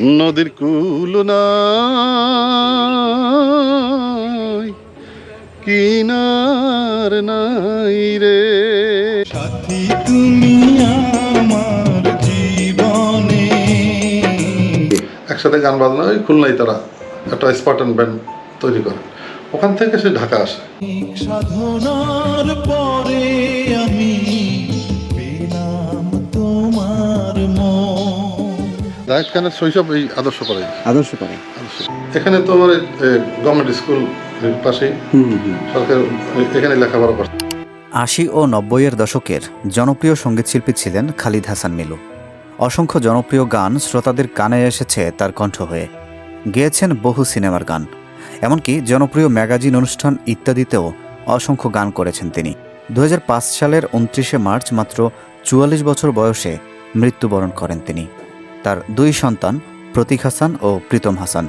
নদীর কুল নাই কিনার নাই রে। সাথী তুমি আমার জীবনে। একসাথে গান বাজনা ওই খুলনাই তারা একটা স্পার্টান ব্যান্ড তৈরি করে। ওখান থেকে সে ঢাকা আসে। সাধনার পরে আমি খানের শৈশব এই আদর্শ পাড়ায় আদর্শ করে এখানে তো আমার গভর্নমেন্ট স্কুল পাশেই। সরকার এখানে লেখাপড়া করছে। আশি ও নব্বইয়ের দশকের জনপ্রিয় সঙ্গীতশিল্পী ছিলেন খালিদ হাসান মিলু। অসংখ্য জনপ্রিয় গান শ্রোতাদের কানে এসেছে তার কণ্ঠ হয়ে। গেয়েছেন বহু সিনেমার গান। এমনকি জনপ্রিয় ম্যাগাজিন অনুষ্ঠান ইত্যাদিতেও অসংখ্য গান করেছেন তিনি। দু হাজার পাঁচ সালের উনত্রিশে মার্চ মাত্র চুয়াল্লিশ বছর বয়সে মৃত্যুবরণ করেন তিনি। তার দুই সন্তান, প্রতীক হাসান ও প্রীতম হাসান।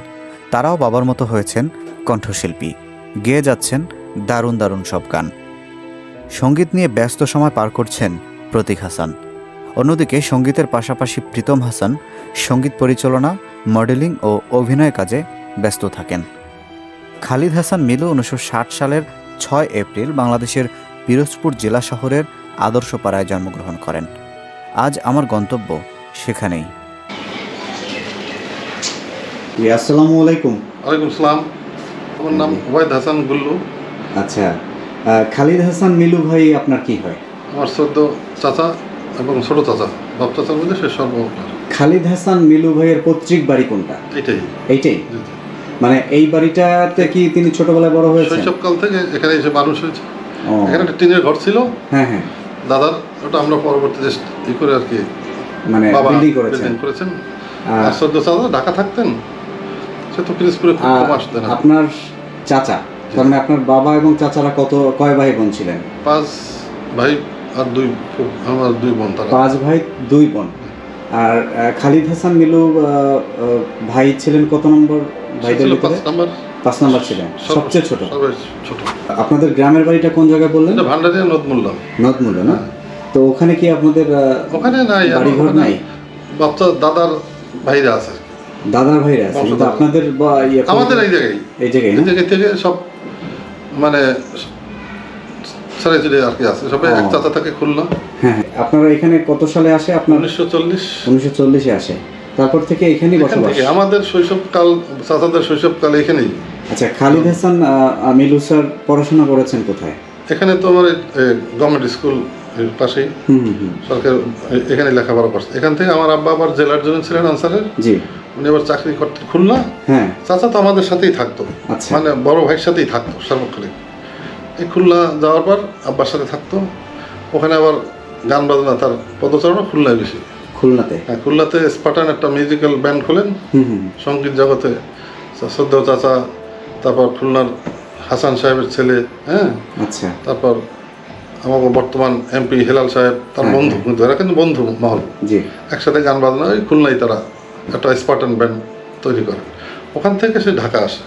তারাও বাবার মতো হয়েছেন কণ্ঠশিল্পী। গেয়ে যাচ্ছেন দারুণ দারুণ সব গান। সংগীত নিয়ে ব্যস্ত সময় পার করছেন প্রতীক হাসান। অন্যদিকে সঙ্গীতের পাশাপাশি প্রীতম হাসান সংগীত পরিচালনা, মডেলিং ও অভিনয় কাজে ব্যস্ত থাকেন। খালিদ হাসান মিলু উনিশশো ষাট সালের ছয় এপ্রিল বাংলাদেশের পিরোজপুর জেলা শহরের আদর্শপাড়ায় জন্মগ্রহণ করেন। আজ আমার গন্তব্য সেখানেই। জি, আসসালামু আলাইকুম। ওয়ালাইকুম সালাম। আমার নাম ওয়াইদ হাসান গুল্লু। আচ্ছা খালিদ হাসান মিলু ভাই আপনার কি হয়? আমার সদ্য চাচা এবং ছোট চাচা বাপ চাচার মধ্যে সে সর্ব খালিদ হাসান মিলু ভাইয়ের পৈতৃক বাড়ি কোনটা? এটাই এইটাই? জি। মানে এই বাড়িটাতে কি তিনি ছোটবেলায় বড় হয়েছে শৈশবকাল থেকে এখানে এসে মানুষ হয়েছে। এখানে একটা টিনের ঘর ছিল। হ্যাঁ হ্যাঁ। দাদার ওটা আমরা পরবর্তীতে ই করে আর কি মানে বিল্ডিং করেছেন। করেছেন। আর সদ্য চাচা ঢাকা থাকতেন। সে তো পিরিজপুরে খুব কম আসতেন আপনার চাচা তার মানে আপনার বাবা এবং চাচারা কত কয় ভাই বোন ছিলেন? পাঁচ ভাই আর দুই আমার দুই বোন তারা। পাঁচ ভাই দুই বোন। আর খালিদ হাসান মিলু ভাই ছিলেন কত নম্বর ভাইদের পাঁচ নাম্বার। পাঁচ নম্বর ছিলেন সবচেয়ে ছোট। ছোট। আপনাদের গ্রামের বাড়িটা কোন জায়গায় বললেন? ভান্ডারিয়া নদমুল্লা নদমূল্য। না? তো ওখানে কি আপনাদের ওখানে নাই বাড়িঘর নাই? বাচ্চা দাদার ভাইরা আছে। দাদার ভাইরা আছে কিন্তু আপনাদের বা ইয়ে আমাদের এই জায়গায়। এই জায়গায় এই না? জায়গায় থেকে সব মানে আর কি আছে। সবাই এক চাচা থাকে খুলনা। হ্যাঁ হ্যাঁ। আপনারা এখানে কত সালে আসে আপনার? উনিশশো চল্লিশ। উনিশশো চল্লিশে আসে। তারপর থেকে এখানেই বসবাস? আমাদের শৈশবকাল চাচাদের শৈশবকাল এখানেই। আচ্ছা খালিদ হাসান আহ, স্যার পড়াশোনা করেছেন কোথায়? এখানে তো আমার গভর্নমেন্ট স্কুল পাশেই। সরকার এখানে লেখাপড়া করছে। এখান থেকে আমার আব্বা আবার জেলার জন্য ছিলেন আনসারের। জি। উনি আবার চাকরি করতেন খুলনা। হ্যাঁ। চাচা তো আমাদের সাথেই থাকতো। আচ্ছা। মানে বড় ভাইয়ের সাথেই থাকতো সর্বক্ষণিক এই খুলনা যাওয়ার পর আব্বার সাথে থাকতো। ওখানে আবার গান বাজনা তার পদচারণা খুলনায় বেশি। খুলনাতে? হ্যাঁ খুলনাতে স্পাটান একটা মিউজিক্যাল ব্যান্ড খোলেন। সংগীত জগতে শ্রদ্ধ চাচা তারপর খুলনার হাসান সাহেবের ছেলে হ্যাঁ? আচ্ছা। তারপর আমাকে বর্তমান এমপি হেলাল সাহেব তার হ্যাঁ, বন্ধু কিন্তু এরা কিন্তু বন্ধু মহল। একসাথে গান বাজনা ওই খুলনায় তারা একটা স্পার্টান ব্যান্ড তৈরি করে। ওখান থেকে সে ঢাকা আসে।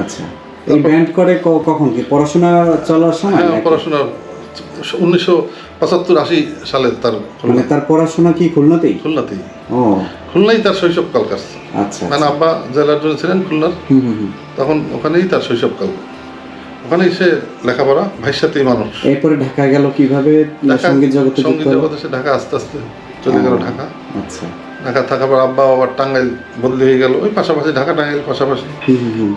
আচ্ছা। এই ব্যান্ড করে কখন কি? পড়াশোনা চলার সময় হ্যাঁ পড়াশোনা উনিশশো পঁচাত্তর আশি সালে তার মানে তার পড়াশোনা কি খুলনাতেই? খুলনাতেই। ও। খুলনাই তার শৈশবকাল কাটছে আচ্ছা মানে আব্বা জেলার জন্য ছিলেন খুলনার। তখন ওখানেই তার শৈশবকাল। ওখানেই সে লেখাপড়া ভাইয়ের সাথেই মানুষ। এরপরে ঢাকা গেল কীভাবে? সংগীত জগতে সংগীত জগতে সে ঢাকা আস্তে আস্তে চলে গেল ঢাকা। আচ্ছা। ঢাকা থাকার পর আব্বা আবার টাঙ্গাইল বদলি হয়ে গেল। ওই পাশাপাশি ঢাকা টাঙ্গাইল পাশাপাশি। হুম।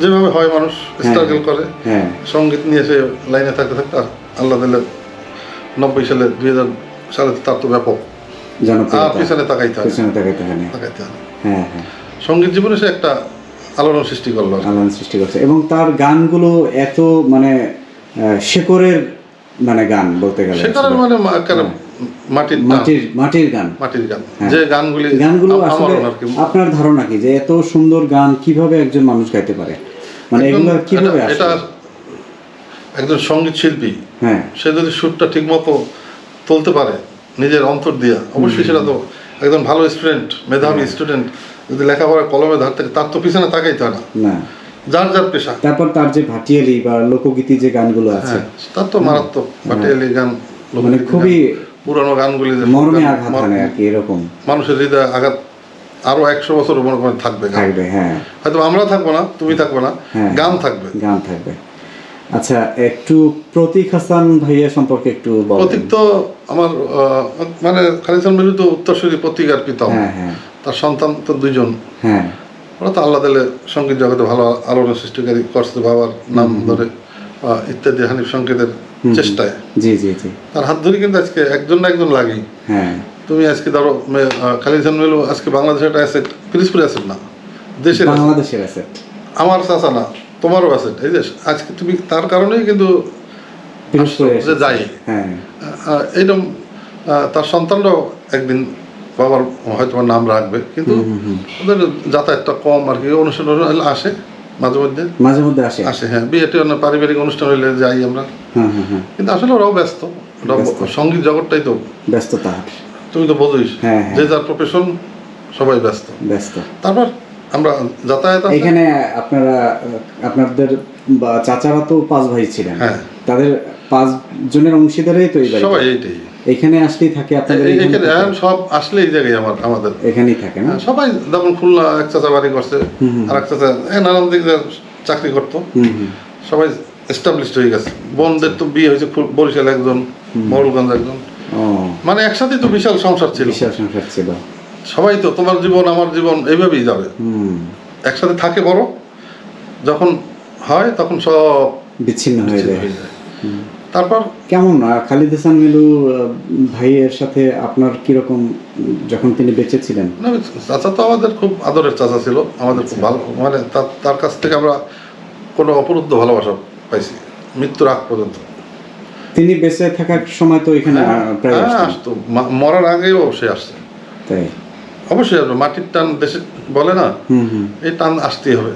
যেভাবে হয় মানুষ স্ট্রাগল করে। হ্যাঁ। সংগীত নিয়ে সে লাইনে থাকতে থাকতে আর আল্লাহ দিলে নব্বই সালে দুই হাজার সালে তার তো ব্যাপক। পিছনে তাকাইতে হয়। তাকাইতে হয় তাকাইতে হয় হ্যাঁ হ্যাঁ। সংগীত জীবনে সে একটা আলোড়ন সৃষ্টি করল। আলোড়ন সৃষ্টি করছে। এবং তার গানগুলো এত মানে আহ, শেকড়ের মানে গান বলতে গেলে। সেখানে মানে মাটির মাটির মাটির গান। মাটির গান। হ্যাঁ। যে গানগুলি গানগুলো আসলে আপনার ধারণা কি যে এত সুন্দর গান কীভাবে একজন মানুষ গাইতে পারে? মানে এগুলো কীভাবে এটা- একজন সংগীত শিল্পী। হ্যাঁ। সে যদি সুরটা ঠিকমতো তুলতে পারে নিজের অন্তর দিয়া অবশ্যই সেটা তো একজন ভালো স্টুডেন্ট মেধাবী স্টুডেন্ট যদি লেখাপড়া কলমে ধার থেকে তার তো পিছনে তাকাইতে হয় না। যার যার পেশা। তারপর তার যে ভাটিয়ালি বা লোকগীতি যে গানগুলো আছে। হ্যাঁ তার তো মারাত্মক ভাটিয়ালি গান মানে খুবই পুরানো গানগুলি যে মর্মে আঘাত হানে আর কি এরকম। মানুষের হৃদয়ে আঘাত আরও একশো বছর মনে করেন থাকবে। থাকবে হ্যাঁ। হয়তো আমরা থাকব না তুমি থাকবে না হ্যাঁ। গান থাকবে। গান থাকবে। আচ্ছা একটু প্রতীক হাসান ভাইয়া সম্পর্কে একটু প্রতীক তো আমার মানে খালিদ মিলু তো উত্তরসূরি পত্রিকার পিতাম হ্যাঁ হ্যাঁ। তার সন্তান তো দুইজন। হ্যাঁ। ওরা তো আল্লাহ দিলে সংগীত জগতে ভালো আলোড়ন সৃষ্টিকারী করছে বাবার নাম ধরে ইত্যাদি হানিফ সংকেতের চেষ্টায়। জি জি জি। তার হাত ধরে কিন্তু আজকে একজন না একজন লাগি হ্যাঁ। তুমি আজকে ধরো খালিদ হাসান আজকে বাংলাদেশের একটা অ্যাসেট পিরিসপুর অ্যাসেট না দেশের বাংলাদেশের অ্যাসেট আমার চাচা না তোমারও অ্যাসেট এই যে আজকে তুমি তার কারণেই কিন্তু যাই হ্যাঁ। এইরকম তার সন্তানরাও একদিন বাবার হয়তো নাম রাখবে কিন্তু ওদের যাতায়াতটা কম আর কি অনুষ্ঠান আসে। মাঝে মধ্যে মাঝে মধ্যে আসে। আসে হ্যাঁ। অন্য পারিবারিক অনুষ্ঠান হলে যাই আমরা। হ্যাঁ হ্যাঁ কিন্তু আসলে ওরাও ব্যস্ত। সংগীত জগৎটাই তো। ব্যস্ততা। তুমি তো বোঝোই হ্যাঁ, হ্যাঁ। যে যার প্রফেশন সবাই ব্যস্ত। ব্যস্ত। তারপর আমরা যাতায়াত এখানে আপনারা আপনাদের বা চাচারা তো পাঁচ ভাই ছিলেন। হ্যাঁ। তাদের পাঁচ জনের অংশীদারেই তো সবাই এইটাই। এখানে আসলেই থাকে আপনাদের এখানে হ্যাঁ, সব আসলে এই জায়গায় আমার আমাদের। এখানেই থাকে না? হ্যাঁ, সবাই যেমন খুলনা এক চাচা বাড়ি করছে আর এক চাচা এ, নানান দিক চাকরি করতো। সবাই এস্টাবলিশড হয়ে গেছে। বোনদের তো বিয়ে হয়েছে বরিশাল একজন মরুলগঞ্জ একজন। মানে একসাথে তো বিশাল সংসার ছিল। বিশাল সংসার ছিল। সবাই তো তোমার জীবন আমার জীবন এইভাবেই যাবে। একসাথে থাকে বড় যখন হয় তখন সব বিচ্ছিন্ন হয়ে হয়ে যায়। তারপর কেমন? খালিদ হাসান মিলু ভাইয়ের সাথে আপনার কীরকম যখন তিনি বেঁচে ছিলেন চাচা তো আমাদের খুব আদরের চাচা ছিল আমাদের খুব ভালো মানে তার- কাছ থেকে আমরা কোনো অপরুদ্ধ ভালোবাসা পাইছি মৃত্যুর আগ পর্যন্ত। তিনি বেঁচে থাকার সময় তো এখানে প্রায় হ্যাঁ আসতো। মরার আগেও সে আসছে। তাই। অবশ্যই আসবে মাটির টান দেশে বলে না হুম হুম। এই টান আসতেই হবে।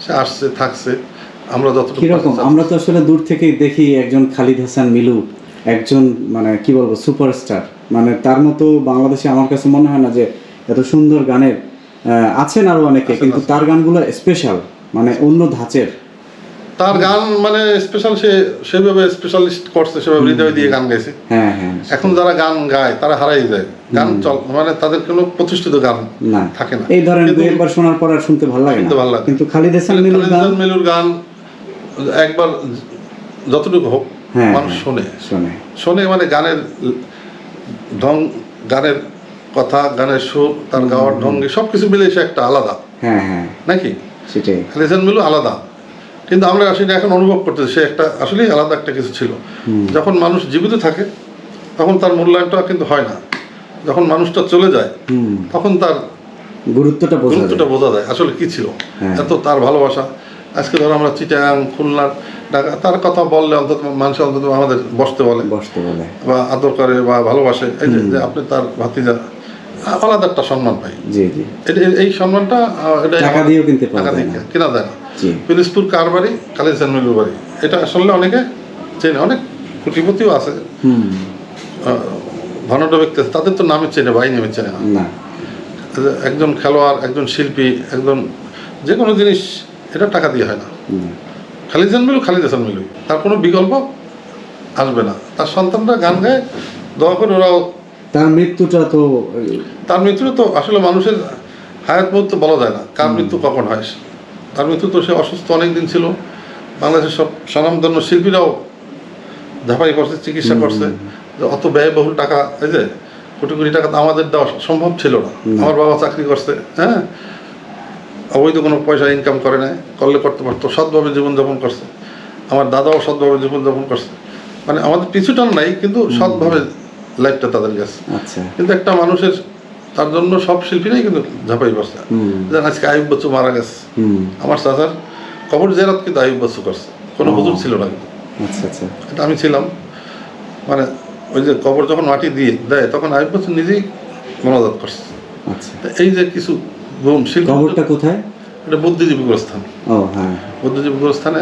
সে আসছে থাকছে। আমরা যতটুকু কীরকম? আমরা তো আসলে দূর দেখি একজন খালিদ হাসান মিলু একজন মানে কি বলব সুপারস্টার। মানে তার মতো বাংলাদেশে আমার কাছে মনে হয় না যে এত সুন্দর গানের আছেন আরও অনেকে কিন্তু তার গানগুলো স্পেশাল মানে অন্য ধাঁচের। তার গান মানে স্পেশাল সে সেভাবে স্পেশালিস্ট করছে সেভাবে হৃদয় দিয়ে গান গাইছে। হ্যাঁ হ্যাঁ এখন যারা গান গায় তারা হারাই যায়। গান চল মানে তাদের কোনো প্রতিষ্ঠিত গান না। থাকে না। এই ধরেন একবার শোনার পর আর শুনতে ভালো লাগে না। কিন্তু খালিদ হাসান মিলুর গান একবার যতটুকু হোক হ্যাঁ, মানুষ হ্যাঁ। শোনে। শোনে। শোনে মানে গানের ঢং গানের কথা গানের সুর তার গাওয়ার ঢঙ্গি সব কিছু মিলে সে একটা আলাদা। হ্যাঁ হ্যাঁ। নাকি? সেটাই। খালিদান মিলু আলাদা। কিন্তু আমরা আসলে এখন অনুভব করতেছি সে একটা আসলেই আলাদা একটা কিছু ছিল। যখন মানুষ জীবিত থাকে তখন তার মূল্যায়নটা কিন্তু হয় না। যখন মানুষটা চলে যায় তখন তার গুরুত্বটা বোঝা যায়। গুরুত্বটা বোঝা যায় আসলে কি ছিল। এত তার ভালোবাসা আজকে ধরো আমরা চিটাং খুলনার ঢাকা তার কথা বললে অন্তত মানুষ অন্তত আমাদের বসতে বলে। বসতে বলে। বা আদর করে বা ভালোবাসে। এই যে- আপনি তার ভাতিজা আলাদা একটা সম্মান পাই। জি জি। এই- সম্মানটা এটাই টাকা দিয়েও কিনতে টাকা দিয়ে না। কেনা যায় না। পিলিসপুর কার বাড়ি মিলুর বাড়ি। এটা আসলে অনেকে চেনে অনেক কোটিপতিও আছে। হুম। আহ, ব্যক্তি আছে তাদের তো নামে চেনে ভাই নামে চেনে না। না। একজন খেলোয়াড় একজন শিল্পী একজন যে কোনো জিনিস এটা টাকা দিয়ে হয় না। খালিদ হাসান মিলু খালিদ হাসান মিলু তার কোনো বিকল্প আসবে না। তার সন্তানরা গান গায় দয়া করে ওরাও তার মৃত্যুটা তো তার মৃত্যু তো আসলে মানুষের হায়াত মৃত্যু বলা যায় না। কার মৃত্যু কখন হয়? তার মৃত্যু তো সে অসুস্থ অনেক দিন ছিল। বাংলাদেশের সব স্বনামধন্য শিল্পীরাও ধাপাই করছে চিকিৎসা করছে। যে অত ব্যয়বহুল টাকা এই যে কোটি কোটি টাকা তো আমাদের দেওয়া সম্ভব ছিল না। আমার বাবা চাকরি করছে হ্যাঁ? অবৈধ কোনো পয়সা ইনকাম করে নাই করলে করতে পারতো সৎভাবে জীবনযাপন করছে। আমার দাদাও সৎভাবে জীবনযাপন করছে। মানে আমাদের পিছুটান নাই কিন্তু সৎভাবে লাইফটা তাদের গেছে। আচ্ছা। কিন্তু একটা মানুষের তার জন্য সব শিল্পী শিল্পীরাই কিন্তু ঝাঁপাই পড়ছে। যেন আজকে আয়ুব বচ্চু মারা গেছে। আমার চাচার কবর জেরাত কিন্তু আয়ুব বচ্চু করছে। কোনো হুজুর ছিল না কিন্তু। আচ্ছা আচ্ছা। এটা আমি ছিলাম। মানে ওই যে কবর যখন মাটি দিয়ে দেয় তখন আয়ুব বচ্চু নিজেই মনোজাত করছে। আচ্ছা। এই যে কিছু শিল্প কবরটা কোথায়? এটা বুদ্ধিজীবী গোরস্থান ও হ্যাঁ। বুদ্ধিজীবী গোরস্থানে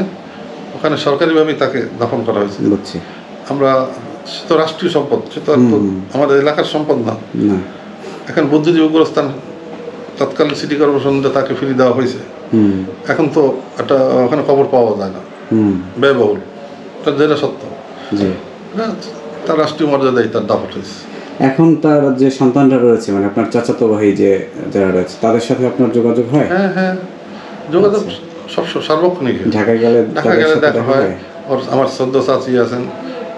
ওখানে সরকারিভাবেই তাকে দাফন করা হয়েছে। বুঝছি। আমরা সে তো রাষ্ট্রীয় সম্পদ সে তো। আমাদের এলাকার সম্পদ না। এখন বুদ্ধিজীবী গোরস্থান তৎকালীন সিটি কর্পোরেশন তাকে ফিরিয়ে দেওয়া হয়েছে হুম। এখন তো একটা ওখানে খবর পাওয়া যায় না। হুম। ব্যয়বহুল। যেটা সত্য। তার রাষ্ট্রীয় মর্যাদায় তার দাফট হয়েছে। এখন তার যে সন্তানরা রয়েছে মানে আপনার চাচাতো ভাই যে যারা রয়েছে তাদের সাথে আপনার যোগাযোগ হয়? হ্যাঁ হ্যাঁ। যোগাযোগ সব সার্বক্ষণিক ঢাকায় গেলে দেখা গেলে দেখা হয়। ওর আমার সদ্য চাচি আছেন।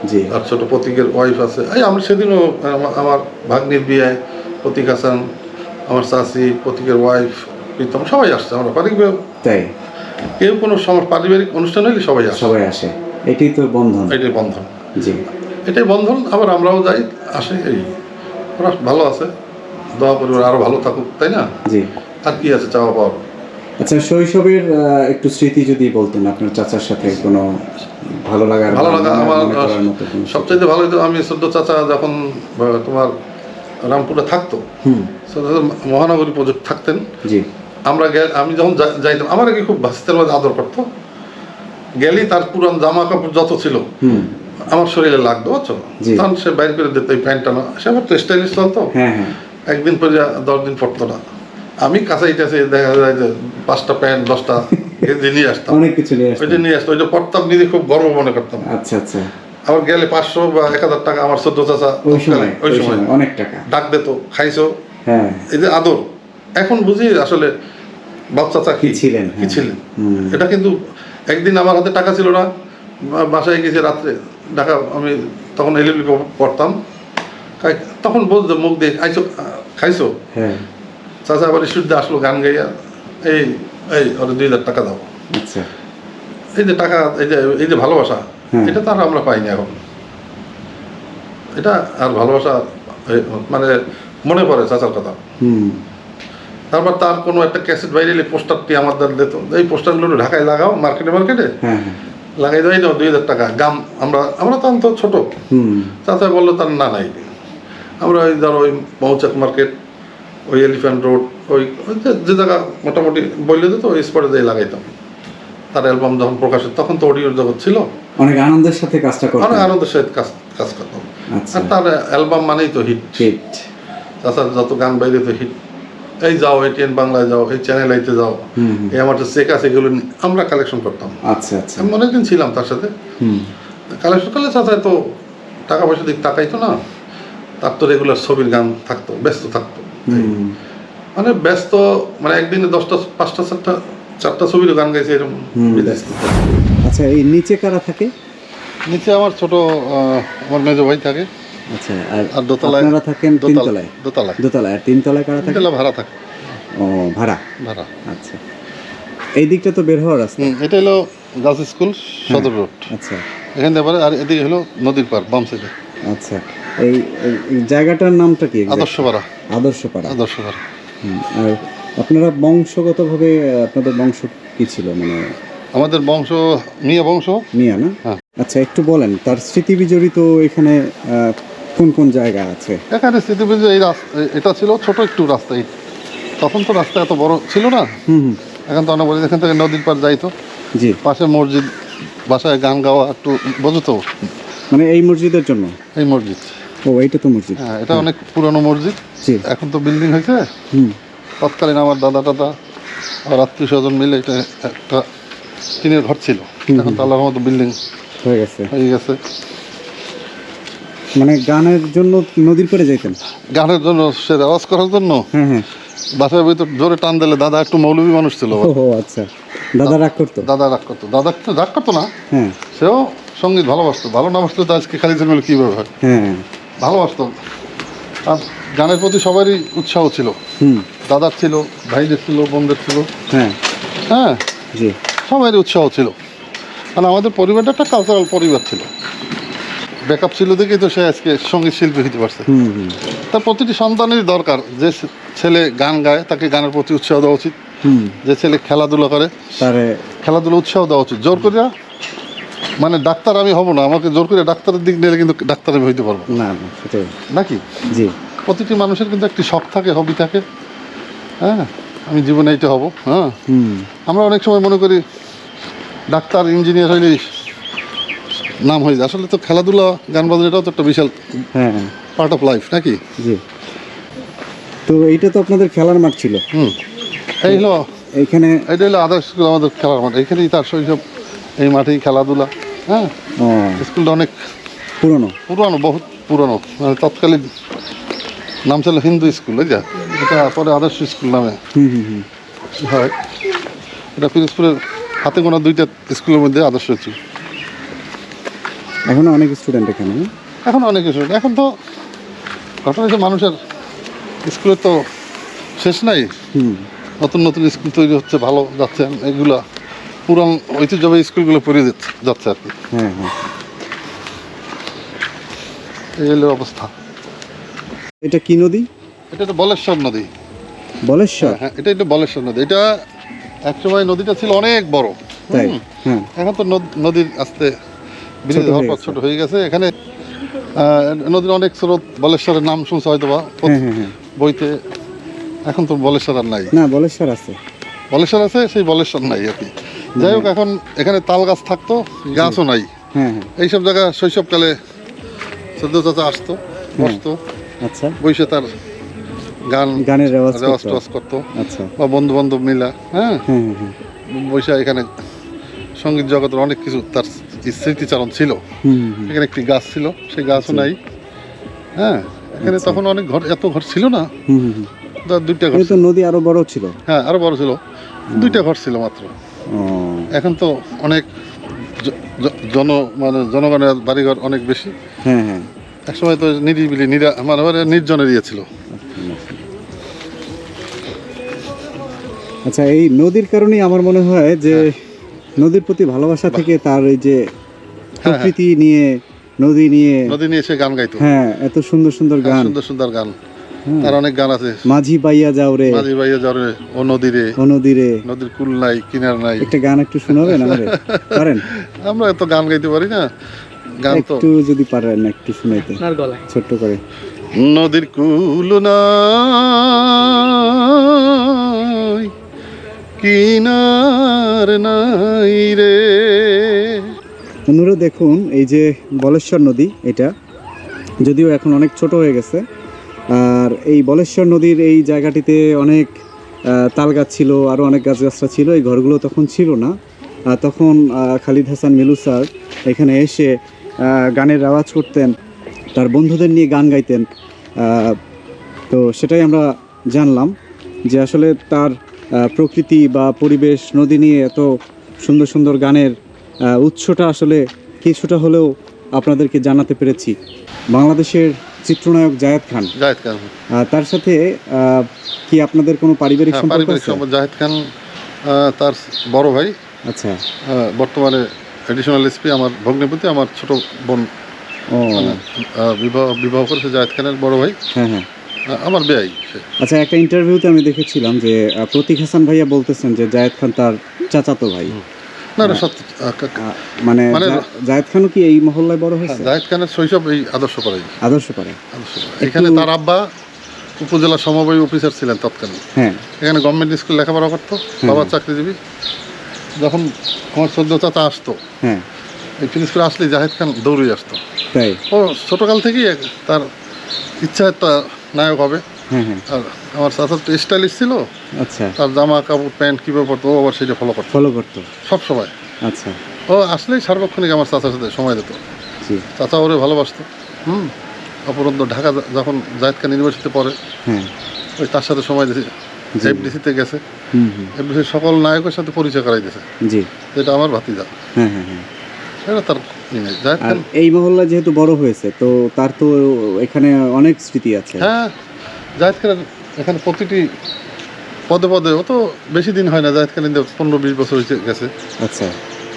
জি। আর ছোট প্রতীকের ওয়াইফ আছে। এই আমি সেদিনও আমার ভাগ্নির বিয়ে প্রতীক হাসান আমার চাচি প্রতীকের ওয়াইফ প্রীতম সবাই আসছে আমরা। পারিবারিক তাই? কেউ কোনো পারিবারিক অনুষ্ঠান হলে সবাই আসে। সবাই আসে। এটাই তো বন্ধন। এটাই বন্ধন। জি। এটাই বন্ধন আবার আমরাও যাই আসে এই ওরা ভালো আছে দোয়া পরিবার আরও ভালো থাকুক তাই না? জি। আর কি আছে চাওয়া পাওয়ার? আচ্ছা শৈশবের একটু স্মৃতি যদি বলতেন আপনার চাচার সাথে কোনো ভালো লাগার ভালো লাগা আমার স্মৃতি? ভালো আমি সদ্য চাচা যখন তোমার রামপুরে থাকতো হুম। মহানগরী প্রজেক্ট থাকতেন জি। আমরা গেল আমি যখন যাইতাম আমার আগে খুব ভাস্তের মধ্যে আদর করতো গেলি তার পুরান জামা কাপড় যত ছিল হুম। আমার শরীরে লাগতো বুঝছ? তখন সে বাইর করে দিত এই প্যান্টটা না সে আমার তো স্টাইলিশ চলতো হ্যাঁ হ্যাঁ। একদিন পরে দশ দিন পড়তো না। আমি কাছাই টাছে দেখা যায় যে পাঁচটা প্যান্ট দশটা গেঞ্জি নিয়ে আসতাম। অনেক কিছু নিয়ে ওইটা আসতেন নিয়ে আসতো ওইটা পড়তাম নিজে খুব গর্ব মনে করতাম। আচ্ছা আচ্ছা। আবার গেলে পাঁচশো বা এক হাজার টাকা আমার চোদ্দ চাচা ওই সময় ওই সময়। অনেক টাকা। ডাক দিত খাইছো। হ্যাঁ। এই যে আদর। এখন বুঝি আসলে বাপ চাচা কি ছিলেন, কি হ্যাঁ। ছিলেন? এটা কিন্তু একদিন আমার হাতে টাকা ছিল না। বাসায় গেছে রাত্রে। ঢাকা আমি তখন এলিবি পড়তাম। তখন বলতো মুখ দিয়ে খাইছো খাইছো? হ্যাঁ। চাচা আবার শুদ্ধ আসলো গান গাইয়া এই এই ওরা দুই হাজার টাকা দাও। আচ্ছা। এই যে টাকা এই যে এই যে ভালোবাসা হ্যাঁ। এটা তো আর আমরা পাইনি এখন। এটা আর ভালোবাসা মানে মনে পড়ে চাচার কথা। হুম। তারপর তার কোনো একটা ক্যাসেট বাইরে এলে পোস্টারটি আমাদের দিত। এই পোস্টারগুলো ঢাকায় লাগাও মার্কেটে মার্কেটে। হ্যাঁ হ্যাঁ। লাগাই দেওয়াই দাও দুই হাজার টাকা। গাম আমরা আমরা তখন তো ছোটো। চাচা বলল তার না নাই। আমরা ওই ধরো ওই মৌচাক মার্কেট ওই এলিফ্যান্ট রোড ওই ওই যে- যে জায়গা মোটামুটি বললে দিত ওই স্পটে দিয়ে লাগাইতাম। তার অ্যালবাম যখন প্রকাশিত তখন তো অডিওর জগৎ ছিল। অনেক আনন্দের সাথে কাজটা করতাম অনেক আনন্দের সাথে কাজ কাজ করতাম। আচ্ছা। আর তার অ্যালবাম মানেই তো হিট হিট তাছাড়া যত গান বাইরে তো হিট এই যাও এটিএন বাংলায় যাও এই চ্যানেল আইতে যাও। এই আমার চেক আছে এগুলো আমরা কালেকশন করতাম। আচ্ছা আচ্ছা। আমি অনেকদিন ছিলাম তার সাথে। হুম। কালেকশন করলে চাচায় তো টাকা পয়সা দিক তাকাইতো না। তার তো রেগুলার ছবির গান থাকতো ব্যস্ত থাকতো। মানে ব্যস্ত মানে একদিনে দশটা পাঁচটা চারটা চারটা ছবির গান গাইছে এরকম আচ্ছা এই নিচে কারা থাকে? নিচে আমার ছোট আমার মেজো ভাই থাকে। আচ্ছা আর দোতলায় আপনারা থাকেন তিনতলায় দোতলায়। দোতলায়। আর তিনতলায় কারা থাকে ভাড়া থাকে। ও ভাড়া? ভাড়া। আচ্ছা। এই দিকটা তো বের হওয়ার রাস্তা। এটা হলো গার্লস স্কুল সদর রোড। আচ্ছা। এখান থেকে পরে আর এদিকে হলো নদীর পার বাম সাইডে। আচ্ছা। এই জায়গাটার নামটা কি exact? আদর্শ পাড়া আদর্শ পাড়া আদর্শ পাড়া হুম, আর আপনারা বংশগতভাবে আপনাদের বংশ কি ছিল? মানে আমাদের বংশ মিয়া বংশ। মিয়া না? হ্যাঁ। আচ্ছা একটু বলেন তার স্মৃতি বিজড়িত এখানে কোন কোন জায়গা আছে? এখানে স্মৃতিবিজ এই রাস্তা এটা ছিল ছোট একটু রাস্তা এই তখন তো রাস্তা এত বড় ছিল না। হুম এখন তো অনেক বড় এখান থেকে নদীর পার যাইতো জি। পাশে মসজিদ বাসায় গান গাওয়া একটু বোঝো তো। মানে এই মসজিদের জন্য? এই মসজিদ। ও এইটা তো মসজিদ। হ্যাঁ এটা অনেক পুরনো মসজিদ। জি। এখন তো বিল্ডিং হয়েছে। হুম। তৎকালীন আমার দাদা টাদা আর আত্মীয় স্বজন মিলে এটা একটা টিনের ঘর ছিল। এখন তো আল্লাহর মতো বিল্ডিং হয়ে গেছে। হয়ে গেছে। মানে গানের জন্য নদীর পাড়ে যাইতেন? গানের জন্য সে আওয়াজ করার জন্য? হ্যাঁ হ্যাঁ। বাসার ভিতর জোরে টান দিলে দাদা একটু মৌলবী মানুষ ছিল। ও আচ্ছা। দাদা রাগ করতো? দাদা রাগ করতো। দাদা তো রাগ করতো না। হ্যাঁ। সেও সংগীত ভালোবাসতো। ভালো না বাসতো তো আজকে খালি জন্মেল কীভাবে হয়। হ্যাঁ। ভালোবাসতো। আর গানের প্রতি সবারই উৎসাহ ছিল। হুম। দাদার ছিল ভাইদের ছিল বোনদের ছিল। হ্যাঁ। হ্যাঁ। জি। সবারই উৎসাহ ছিল। কারণ আমাদের পরিবারটা একটা কালচারাল পরিবার ছিল। ব্যাকআপ ছিল দেখেই তো সে আজকে সংগীত শিল্পী হতে পারছে। তার প্রতিটি সন্তানেরই দরকার। যে ছেলে গান গায় তাকে গানের প্রতি উৎসাহ দেওয়া উচিত। হুম। যে ছেলে খেলাধুলা করে তারে খেলাধুলা উৎসাহ দেওয়া উচিত। জোর করিয়া মানে ডাক্তার আমি হব না আমাকে জোর করে ডাক্তারের দিক নিলে কিন্তু ডাক্তার আমি হইতে পারব। না সেটাই। নাকি? জি। প্রতিটি মানুষের কিন্তু একটি শখ থাকে হবি থাকে। হ্যাঁ? আমি জীবনে এইটা হব হ্যাঁ? আমরা অনেক সময় মনে করি ডাক্তার ইঞ্জিনিয়ার হইলে নাম হয়ে যায় আসলে তো খেলাধুলা গান বাজনা এটাও তো একটা বিশাল হ্যাঁ পার্ট অফ লাইফ নাকি? জি। তো এইটা তো আপনাদের খেলার মাঠ ছিল। হুম। এই হলো এইখানে এটা হলো আদার্স স্কুল আমাদের খেলার মাঠ। এখানেই তার শৈশব এই মাঠেই খেলাধুলা হ্যাঁ? স্কুলটা অনেক পুরনো? পুরানো বহুত পুরানো। মানে তৎকালীন নাম ছিল হিন্দু স্কুল যা। এটা পরে আদর্শ স্কুল নামে হুম হুম হুম। হয়। এটা পিরোজপুরের হাতে গোনা দুইটা স্কুলের মধ্যে আদর্শ ছিল এখনও অনেক স্টুডেন্ট এখানে? এখন অনেক কিছু এখন তো ঘটনা হচ্ছে মানুষের স্কুলের তো শেষ নাই। হুম। নতুন নতুন স্কুল তৈরি হচ্ছে ভালো যাচ্ছে এগুলা পুরান ঐতিহ্যবাহী স্কুলগুলো পড়ে যাচ্ছে যাচ্ছে আর কি। হ্যাঁ হ্যাঁ। এই হলো অবস্থা। এটা কি নদী? এটা তো বলেশ্বর নদী। বলেশ্বর? হ্যাঁ এটা এটা বলেশ্বর নদী। এটা একসময় নদীটা ছিল অনেক বড়। তাই। হ্যাঁ। এখন তো নদ- নদীর আস্তে ব্রিজ হওয়ার পর ছোট হয়ে গেছে। এখানে নদীর অনেক স্রোত বলেশ্বরের নাম শুনছে হয়তো বা হ্যাঁ হ্যাঁ হ্যাঁ। বইতে। এখন তো বলেশ্বর আর নাই। না বলেশ্বর আছে। বলেশ্বর আছে সেই বলেশ্বর নাই আর কি। যাই হোক এখন এখানে তাল গাছ থাকতো গাছও নাই। হ্যাঁ হ্যাঁ। এইসব জায়গা শৈশবকালে সদ্য চাচা আসতো বসতো। আচ্ছা। বসে তার গান গানের রেওয়াজ রেওয়াজ করতো। আচ্ছা। বা বন্ধু বান্ধব মিলা হ্যাঁ? হ্যাঁ হ্যাঁ হ্যাঁ। বৈশা এখানে সংগীত জগতের অনেক কিছু তার স্মৃতিচারণ ছিল। এখানে একটি গাছ ছিল সেই গাছও নাই। হ্যাঁ এখানে তখন অনেক ঘর এত ঘর ছিল না। দুইটা ঘর নদী আরও বড় ছিল। হ্যাঁ আরও বড় ছিল। দুইটা ঘর ছিল মাত্র। এখন তো অনেক জন মানে জনগণের বাড়িঘর অনেক বেশি। হ্যাঁ হ্যাঁ। একসময় তো নিরিবিলি নিরা মানে মানে নির্জন এরিয়া ছিল আচ্ছা এই নদীর কারণেই আমার মনে হয় যে নদীর প্রতি ভালোবাসা থেকে তার এই যে প্রকৃতি নিয়ে নদী নিয়ে। নদী নিয়ে এসে গান গাইতো। হ্যাঁ এত সুন্দর সুন্দর গান। সুন্দর সুন্দর গান। তার অনেক গান আছে। মাঝি বাইয়া যাও রে। মাঝি ভাইয়া জরে ও নদীরে ও নদীরে নদীর কুল নাই কিনার নাই। একটা গান একটু শোনাবেন আমারে? পারেন? আমরা এত গান গাইতে পারি না। গান তো একটু যদি পারেন একটু শুনাইতে। ছোট্ট করে। নদীর কুল নাই কিনার নাই রে। বন্ধুরা দেখুন এই যে বলেশ্বর নদী এটা। যদিও এখন অনেক ছোট হয়ে গেছে। আর এই বলেশ্বর নদীর এই জায়গাটিতে অনেক তাল গাছ ছিল আরও অনেক গাছ গাছরা ছিল। এই ঘরগুলো তখন ছিল না। তখন খালিদ হাসান মিলু স্যার এখানে এসে গানের আওয়াজ করতেন, তার বন্ধুদের নিয়ে গান গাইতেন। তো সেটাই আমরা জানলাম যে আসলে তার প্রকৃতি বা পরিবেশ, নদী নিয়ে এত সুন্দর সুন্দর গানের উৎসটা আসলে কিছুটা হলেও আপনাদেরকে জানাতে পেরেছি। বাংলাদেশের চিত্রনায়ক জায়েদ খান। জাহেদ খান। তার সাথে কি আপনাদের কোনো পারিবারিক হ্যাঁ সম্পর্ক আছে? সম্পর্ক। খান তার বড় ভাই। আচ্ছা। বর্তমানে এডিশনাল এসপি আমার ভগ্নিপতি আমার ছোট বোন। মানে, বিবাহ বিবাহ করেছে জাহেদ খানের বড় ভাই। হ্যাঁ হ্যাঁ। আমার বেয়াই সে। আচ্ছা একটা ইন্টারভিউতে আমি দেখেছিলাম যে প্রতীক হাসান ভাইয়া বলতেছেন যে জায়েদ খান তার চাচাতো ভাই। না না সত্য আহ, মানে মানে জায়েদ খানও কি এই মহল্লায় বড় হ্যাঁ, হয়েছে জাহেদ খানের শৈশব এই আদর্শ পাড়াই আদর্শ আদর্শ এখানে তার আব্বা উপজেলা সমবায় অফিসার ছিলেন তৎকালীন। হ্যাঁ। এখানে গভর্নমেন্ট স্কুল লেখাপড়া করতো বাবা চাকরিজীবী। যখন আমার সদ্য চাচা আসতো হ্যাঁ। এই ফিনিশপুরে আসলে জাহেদ খান দৌড়ে আসতো। তাই? ও ছোটোকাল থেকেই তার ইচ্ছা একটা নায়ক হবে। হ্যাঁ হ্যাঁ আর আমার চাচা তো স্টাইলিশ ছিল। আচ্ছা। তার জামা কাপড় প্যান্ট কীভাবে পরতো ও আবার সেটা ফলো করতো। ফলো করতো। সব সময়। আচ্ছা। ও আসলেই সার্বক্ষণিক আমার চাচার সাথে সময় দিত। জি। চাচা ওরে ভালোবাসতো। হুম? অপরন্ত ঢাকা যখন জাহেদ খান ইউনিভার্সিটিতে পড়ে হ্যাঁ। ওই তার সাথে সময় দিয়েছে এফডিসিতে গেছে। হুম হুম। এফডিসির সকল নায়কের সাথে পরিচয় করাই দিয়েছে জি। যেটা আমার ভাতিজা। হ্যাঁ হ্যাঁ হ্যাঁ। এটা তার জাহেদ খান এই মহল্লা যেহেতু বড় হয়েছে তো তার তো এখানে অনেক স্মৃতি আছে। হ্যাঁ। জাহেদ খানের এখানে প্রতিটি পদে পদে অত বেশি দিন হয় না জাহেদ খান পনেরো বিশ বছর হয়েছে গেছে। আচ্ছা।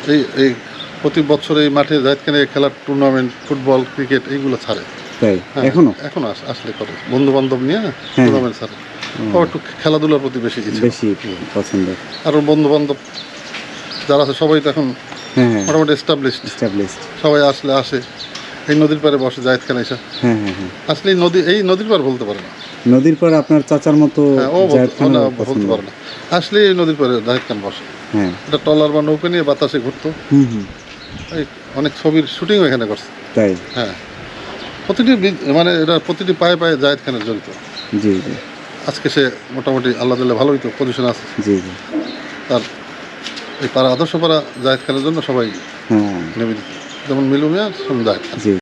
এই এই প্রতি বছর এই মাঠে জাহেদ খানের খেলার টুর্নামেন্ট ফুটবল ক্রিকেট এইগুলো ছাড়ে। তাই? হ্যাঁ, এখনও? এখন আস- আসলে করে। বন্ধু বান্ধব নিয়ে টুর্নামেন্ট ছাড়ে। ও। একটু খেলাধুলার প্রতি বেশি ইচ্ছে। বেশি পছন্দ। আর বন্ধু বান্ধব যারা আছে সবাই তো এখন হ্যাঁ। হ্যাঁ মোটামুটি এস্টাবলিশড এস্টাবলিশড সবাই আসলে আসে। এই নদীর পাড়ে বসে জাহেদ খান হ্যাঁ হ্যাঁ হ্যাঁ আসলে এই নদী এই নদীর পাড় বলতে পারে না। নদীর পর আপনার চাচার মতো হ্যাঁ ও বলতে- জায়েদ পারে না। আসলে এই নদীর পাড়ে জাহেদ খান বসে। হ্যাঁ। এটা ট্রলার বা নৌকা নিয়ে বাতাসে ঘুরতো। হুম হুম। এই অনেক ছবির শুটিংও এখানে করছে। তাই? হ্যাঁ। প্রতিটি মানে এটা প্রতিটি পায়ে পায়ে জাহেদ খানের জড়িত। জি জি। আজকে সে মোটামুটি আল্লাহ দিল্লা ভালোই তো পজিশন আছে। জি জি। তার এই পাড়া আদর্শ পাড়া জাহেদ খানের জন্য সবাই হ্যাঁ। নিবেদিত। যেমন মিলু মিয়া জাহেদ জি।